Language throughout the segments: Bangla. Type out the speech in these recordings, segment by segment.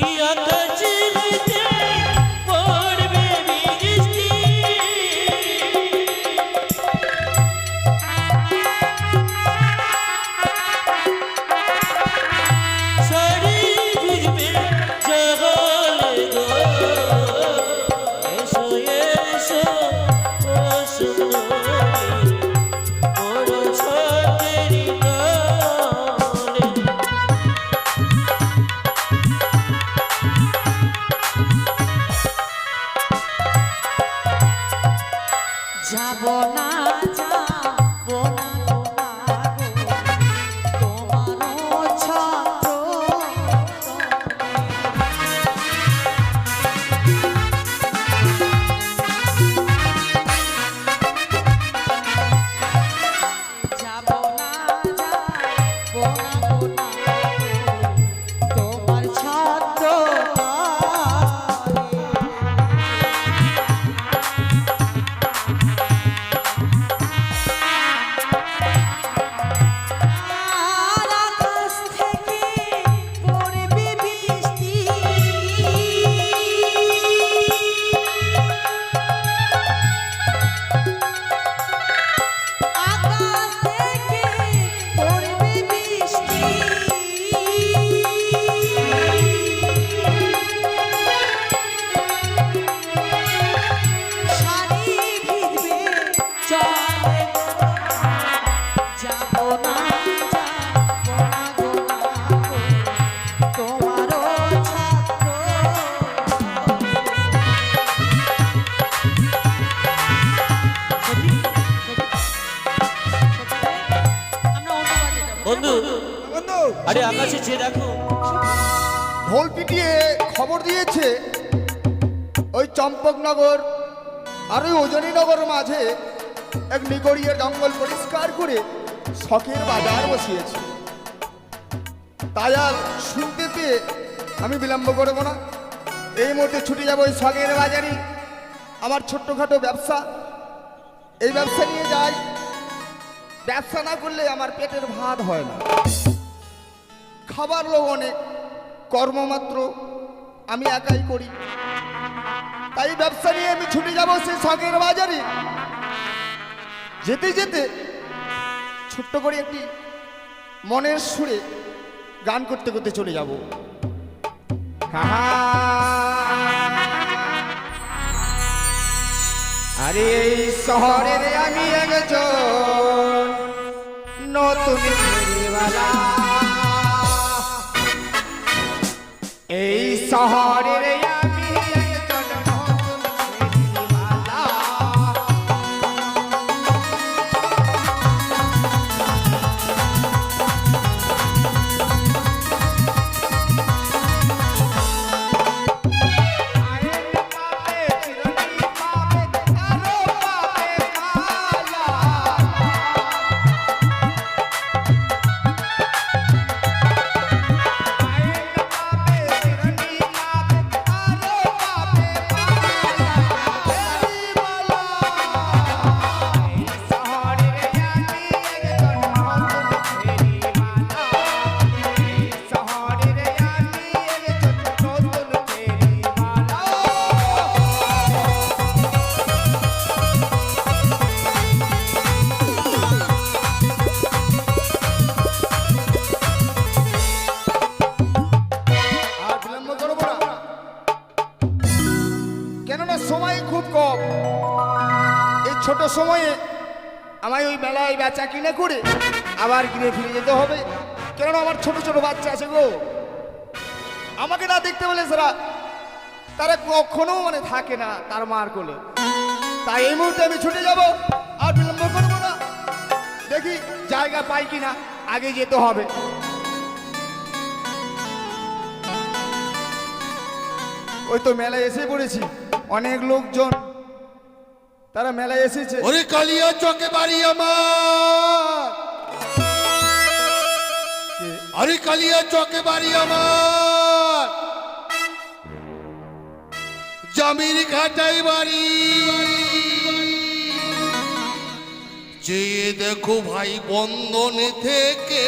এই আকাশে যাব না। আরে আকাশে চেয়ে দেখো। ঢোল পিটিয়ে খবর দিয়েছে ওই চম্পকনগর আর ওই ওজনীনগর মাঝে এক নিগড়িয়ার জঙ্গল পরিষ্কার করে শখের বাজার বসিয়েছে। তাই আর শুনতে পেয়ে আমি বিলম্ব করব না। এই মুহূর্তে ছুটে যাব ওই শখের বাজারে। আমার ছোট্টখাটো ব্যবসা। এই ব্যবসা নিয়ে যাই। ব্যবসা না করলে আমার পেটের ভাত হয় না। খাবার লোক অনেক কর্মমাত্র আমি একাই করি। তাই ব্যবসা নিয়ে আমি ছুটে যাব সেই শখের বাজারে। যেতে যেতে ছোট্ট করে একটি মনের সুরে গান করতে করতে চলে যাব। আরে এই শহরের আমি একজন নতুন ফেরিওয়ালা শহরের ছোট সময়ে আমায় ওই মেলায় বেচা কিনে করে আবার গিয়ে ফিরে যেতে হবে। কেননা আমার ছোট ছোট বাচ্চা আছে গো। আমাকে না দেখতে বলে সারা, তারা কখনো মানে থাকে না তার মার কোলে। তাই এই মুহূর্তে আমি ছুটে যাব, আর বিলম্ব করব না। দেখি জায়গা পাই কিনা, আগে যেতে হবে। ওই তো মেলায় এসে পড়েছি, অনেক লোকজন। তারা মেলায় এসেছে। ওরে কালিয়া চকে বাড়ি আমার। আরে কালিয়া চকে বাড়ি আমার। জমির ঘাটাই বাড়ি। চেয়ে দেখো ভাই বন্ধন থেকে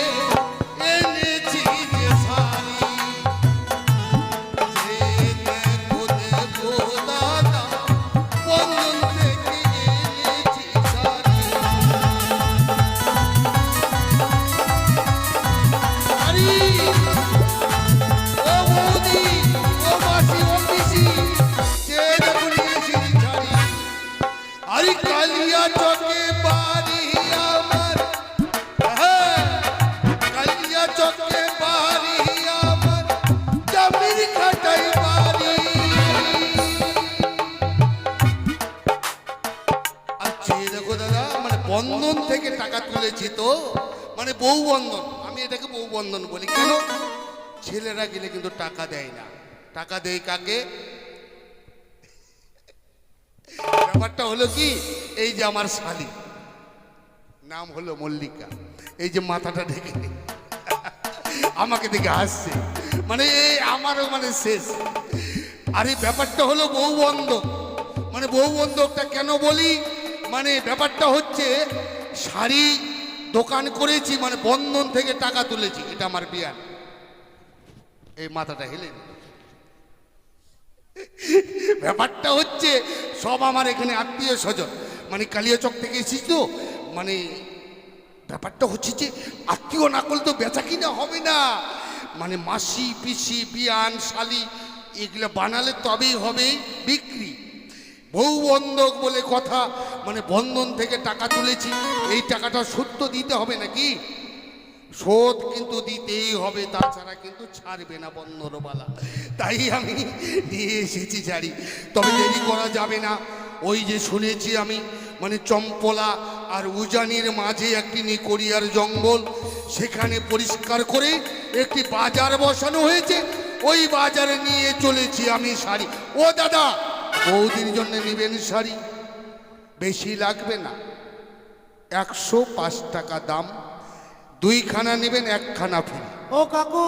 এটাকে বউ বন্ধন বলি। কেন? ছেলেরা গেলে কিন্তু টাকা দেয় না। টাকা দেয় কাকে? ব্যাপারটা হলো কি? এই যে আমার শালি, নাম হলো মল্লিকা। এই যে মাথাটা ঢেকে। আমাকে দেখে হাসছে। মানে এই আমারও মানে শেষ। আর এই ব্যাপারটা হলো বউ বন্ধক। মানে বউ বন্ধকটা কেন বলি? মানে ব্যাপারটা হচ্ছে শাড়ি দোকান করেছি মানে বন্ধন থেকে টাকা তুলেছি। এটা আমার বিয়ান এই মাথাটা হেলে ব্যাপারটা হচ্ছে, সব আমার এখানে আত্মীয় স্বজন। মানে কালিয়াচক থেকে এসেছি তো মানে ব্যাপারটা হচ্ছে যে, আত্মীয় না করলে তো বেচা কিনা হবে না। মানে মাসি, পিসি, বিয়ান, শালি, এগুলো বানালে তবেই হবে বিক্রি। বউ বন্ধক বলে কথা মানে বন্ধন থেকে টাকা তুলেছি, এই টাকাটা সত্য দিতে হবে নাকি? শোধ কিন্তু দিতেই হবে, তাছাড়া কিন্তু ছাড়বে না বন্ধনবালা তাই আমি নিয়ে এসেছি ছাড়ি তবে দেরি করা যাবে না। ওই যে শুনেছি আমি মানে চম্পলা আর উজানির মাঝে একটি নিকড়িয়ার জঙ্গল, সেখানে পরিষ্কার করে একটি বাজার বসানো হয়েছে। ওই বাজারে নিয়ে চলেছি আমি শাড়ি। ও দাদা, বৌদির জন্য নেবেন শাড়ি। বেশি লাগবে না। একশো পাঁচ টাকা দাম দুইখানা নেবেন একখানা ফ্রি। ও কাকু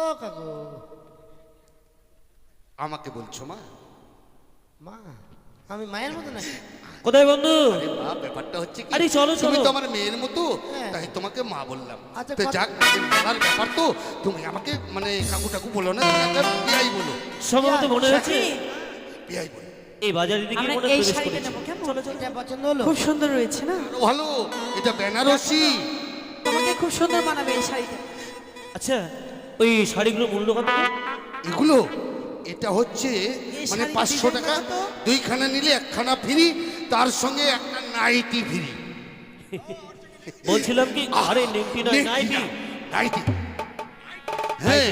ও কাকু। আমাকে বলছো মা? মা আমি মায়ের মতো নাকি? কোথায় বন্ধু? আরে মা ব্যাপারটা হচ্ছে কি আরে চলো, তুমি চলো। তো আমার মেয়ের মতো হ্যাঁ। তাই তোমাকে মা বললাম। আচ্ছা, তো যাক বলার ব্যাপার তো তুমি আমাকে মানে কাকু টাকু বলো না তুমি একটা বিয়াই বলো। সম্ভবত মনে হচ্ছে বিয়াই বলো। এই বাজারে দিকে আমরা মনে এই শাড়িটা নেব কেমন? এটা পছন্দ হলো? খুব সুন্দর রয়েছে না? ভালো এটা বেনারসি। তোমাকে খুব সুন্দর মানাবে এই শাড়িটা। আচ্ছা ওই শাড়িগুলোর মূল্য কত? এগুলো এটা হচ্ছে মানে পাঁচশো টাকা। দুইখানা নিলে একখানা ফ্রি তার সঙ্গে একটা নাইটি ফ্রি। বলছিলাম কি আরে নেমটি নয় নাইটি। নাইটি। হ্যাঁ।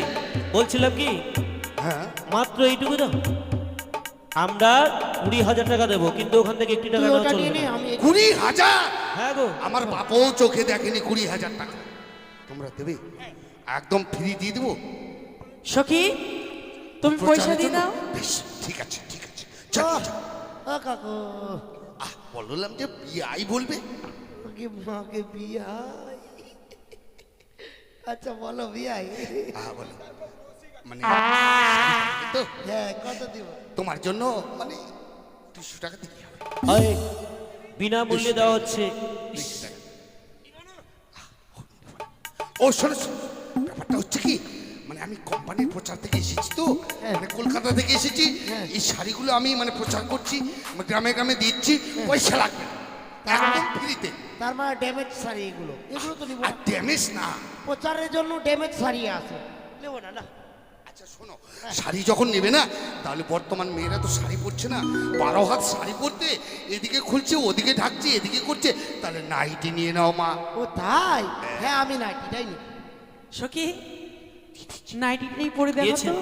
বলছিলাম কি হ্যাঁ। মাত্র এইটুকু দাও। আমরা কুড়ি হাজার টাকা দেবো কিন্তু ওখান থেকে একটি টাকা নেওয়া চলবে নে কুড়ি হাজার? হ্যাঁ গো। আমার বাপও চোখে দেখেনি কুড়ি হাজার টাকা। তোমরা দেবে? একদম ফ্রি দিয়ে দেবো। সখী তুমি পয়সা প্রচারের দিয়ে জন্য? দাও। বেশ ঠিক আছে ঠিক আছে। চল, চল। ও কাকু। আহ বললাম যে বিয়াই বলবে। ওকে মাকে বিয়াই আচ্ছা বলো বিয়াই আহ বলো। মানে তো হ্যাঁ কত দিব? তোমার জন্য মানে দুশো টাকা দিতে হবে আরে বিনা মূল্যে দেওয়া হচ্ছে। ও শোনো ব্যাপারটা হচ্ছে কি মানে আমি কোম্পানির প্রচার থেকে এসেছি তো মানে কলকাতা থেকে এসেছি এই শাড়িগুলো আমি মানে প্রচার করছি মানে গ্রামে গ্রামে দিচ্ছি পয়সা লাগবে। একদম ফ্রিতে। তার মানে ড্যামেজ শাড়ি এগুলো। এগুলো তো নিব আর ড্যামেজ না। প্রচারের জন্য ড্যামেজ শাড়ি আছে। নেব না না। আচ্ছা শোনো শাড়ি যখন নেবে না তাহলে বর্তমান মেয়েরা তো শাড়ি পরছে না। বারো হাত শাড়ি পরতে এদিকে খুলছে ওদিকে ঢাকছে এদিকে করছে তাহলে নাইটি নিয়ে নাও মা। ও তাই? হ্যাঁ আমি নাইটিটাই নিব। সখী নাইটিটাই পরে দেখো তো।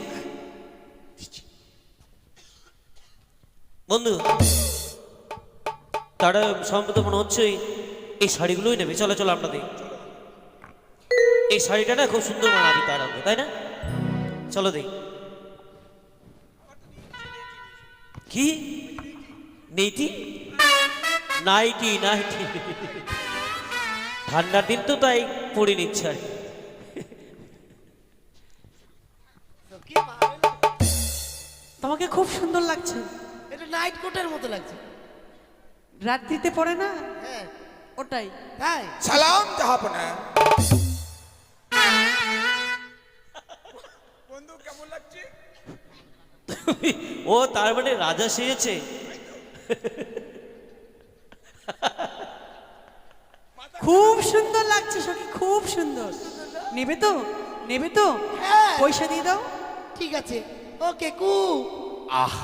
বন্ধু তারা সম্ভবত মনে হচ্ছে এই- এই শাড়িগুলোই নেবে। চলো চলো আমরা দিই এই শাড়িটা না খুব সুন্দর মানাবি তার তাই না? চলো দেই। কি? নেইটি? Nightie nightie. ঠান্ডার দিন তো তাই পরে নিচ্ছে আর তোমাকে খুব সুন্দর লাগছে। এটা নাইট কোটের মতো লাগছে। রাত্রিতে পরে না? হ্যাঁ। ওটাই। তাই? সালাম জাহাপনা ও তার মানে রাজা সেজেছে। খুব সুন্দর লাগছে সখী খুব সুন্দর। নেবে তো নেবে তো। হ্যাঁ। পয়সা দিয়ে দাও। ঠিক আছে। ওকে কু। আহ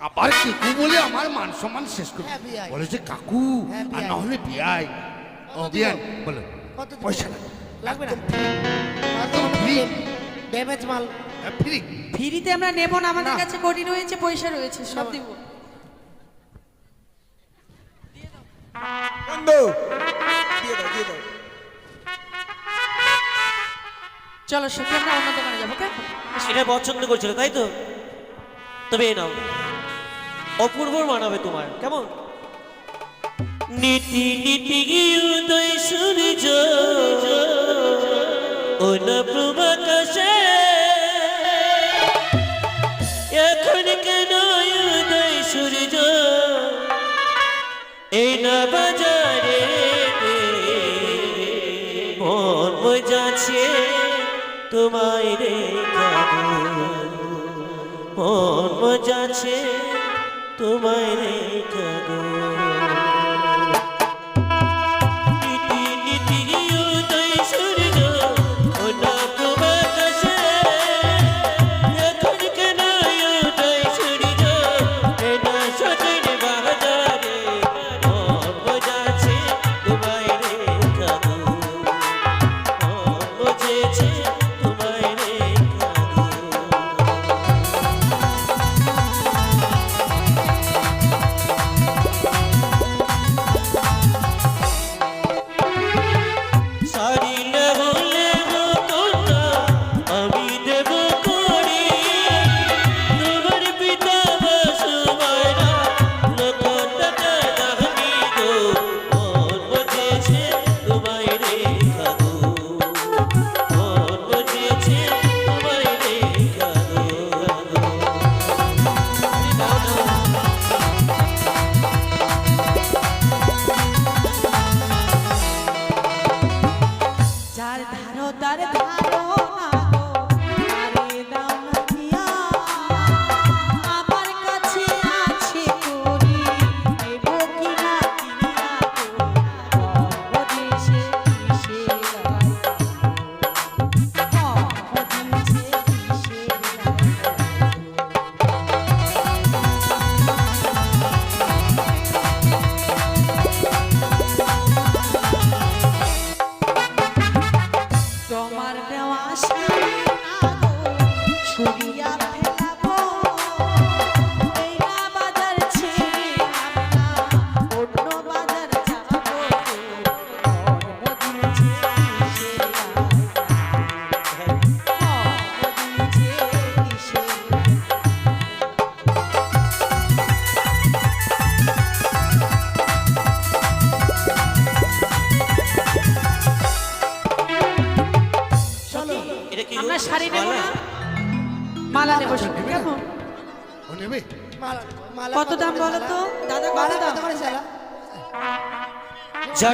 আবার কাকু বলে আমার মান সম্মান শেষ করে? হ্যাঁ, বলে যে কাকু হ্যাঁ, আর না হলে বিয়াই। ও বিয়ান? বলো। কত পয়সা লাগবে। লাগবে না? ফ্রি ড্যামেজ মাল। ফ্রি। ফ্রিতে আমরা নেব না আমাদের কাছে কোটি রয়েছে পয়সা রয়েছে সব দিব। চলো সত্যি আমরা অন্য দোকানে যাব কেন সেটা পছন্দ করছিল তাই তো? তবে এ নাও। অপূর্ব মানাবে তোমার কেমন? নীতি নীতি উদয় সূর্য। না বাজারে যাচ্ছে তোমায় রে মন যাচ্ছে তোমায় রে কাগজ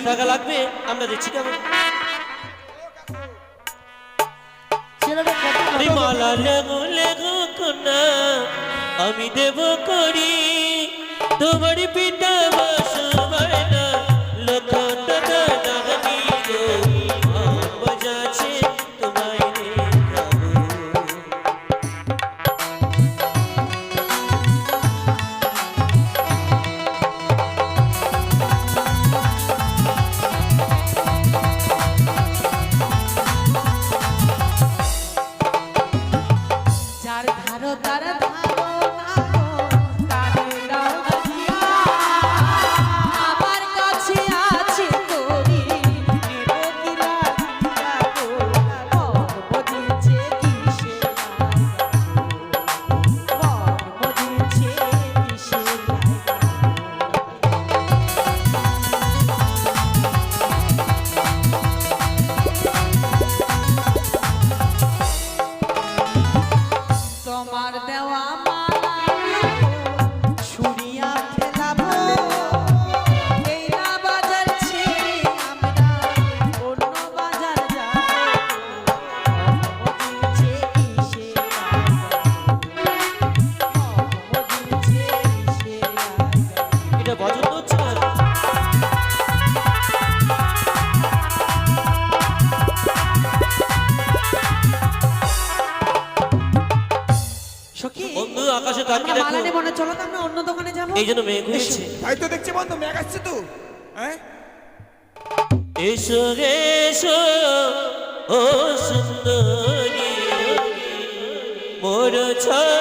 টাকা লাগবে আমরা দিচ্ছি কেমন? আমি দেব করি। তোমার পিতা বাসবায় Garota এসো এসো ও সুন্দরী। মোর ছয়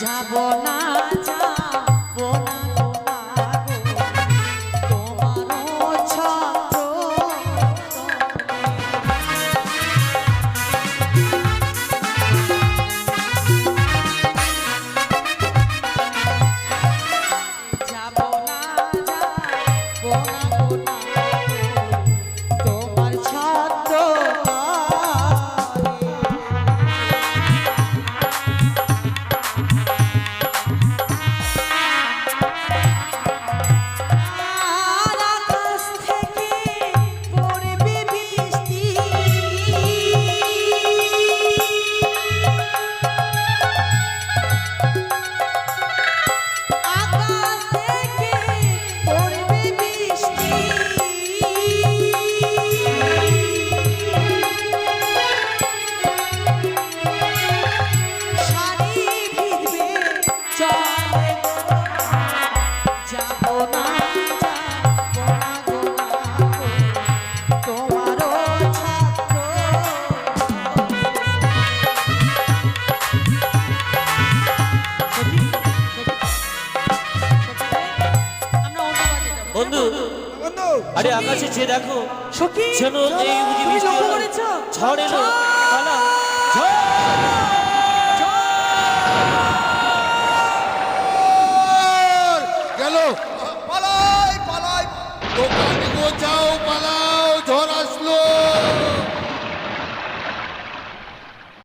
যাব না যা আকাশে চেয়ে দেখো সখী যেন এই বুঝি বৃষ্টি হলো ঝড় এলো। কালা গেল। পালাই পালাই।